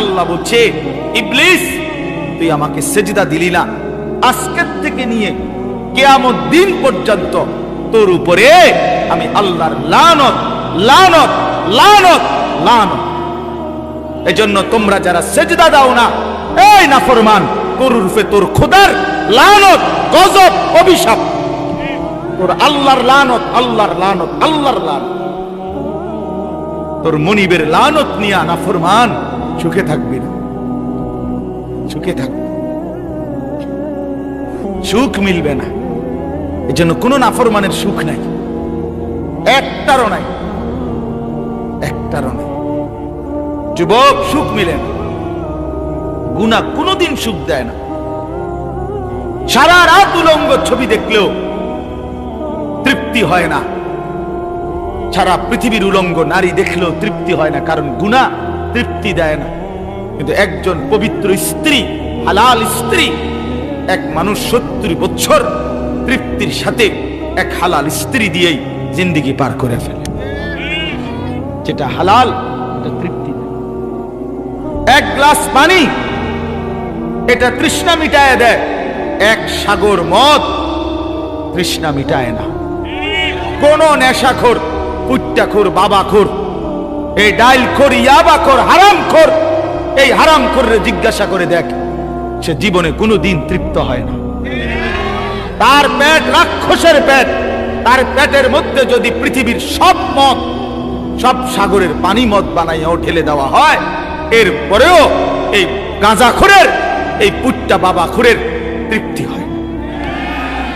আল্লাহ বলছে, ইবলিস, তুই আমাকে সেজদা দিলি না। আজকের থেকে নিয়ে কেয়ামত দিন পর্যন্ত তোর উপরে আমি আল্লাহর লানত লানত লানত লানত। এজন্য তোমরা যারা সেজদা দাও না, এই নাফরমান, তোর রূপে তোর খোদার লানত, গজব, অভিশাপ। তোর আল্লাহর লানত আল্লাহর লানত আল্লাহর লানত। তোর মনিবের লানত নিয়া নাফরমান সুখে থাকবি না। সুখে থাকবি সুখ মিলবে না। এজন্য কোনো নাফরমানের সুখ নাই। একটারও নাই। একটারও নাই। যুবক, সুখ মিলে না। গুণা কোনোদিন সুখ দেয় না। সারা রাত উলঙ্গ ছবি দেখলেও তৃপ্তি হয় না। সারা পৃথিবীর উলঙ্গ নারী দেখলেও তৃপ্তি হয় না। কারণ গুণা তৃপ্তি দেয় না। কিন্তু একজন পবিত্র স্ত্রী, হালাল স্ত্রী, এক মানুষ সত্তর বছর তৃপ্তির সাথে এক হালাল স্ত্রী দিয়েই জিন্দিগি পার করে ফেলে। যেটা হালাল তৃপ্তি এক গ্লাস পানি, এটা তৃষ্ণা মিটায় দেয়। এক সাগর মদ, তৃষ্ণা মিটায় না। কোন নেশাখোর, পুট্টাখোর, বাবাখোর এই ডাইল খোর ইয়াবা খোর হারাম খোর এই হারাম খোরে জিজ্ঞাসা করে দেখ, সে জীবনে কোনো দিন তৃপ্ত হয় না। তার পেট রাক্ষসের পেট, তার পেটের মধ্যে যদি পৃথিবীর সব মদ, সব সাগরের পানি মদ বানাইয়াও ঢেলে দেওয়া হয়, এরপরেও এই গাঁজাখোরের এই পুট্টা বাবা খুরের তৃপ্তি হয়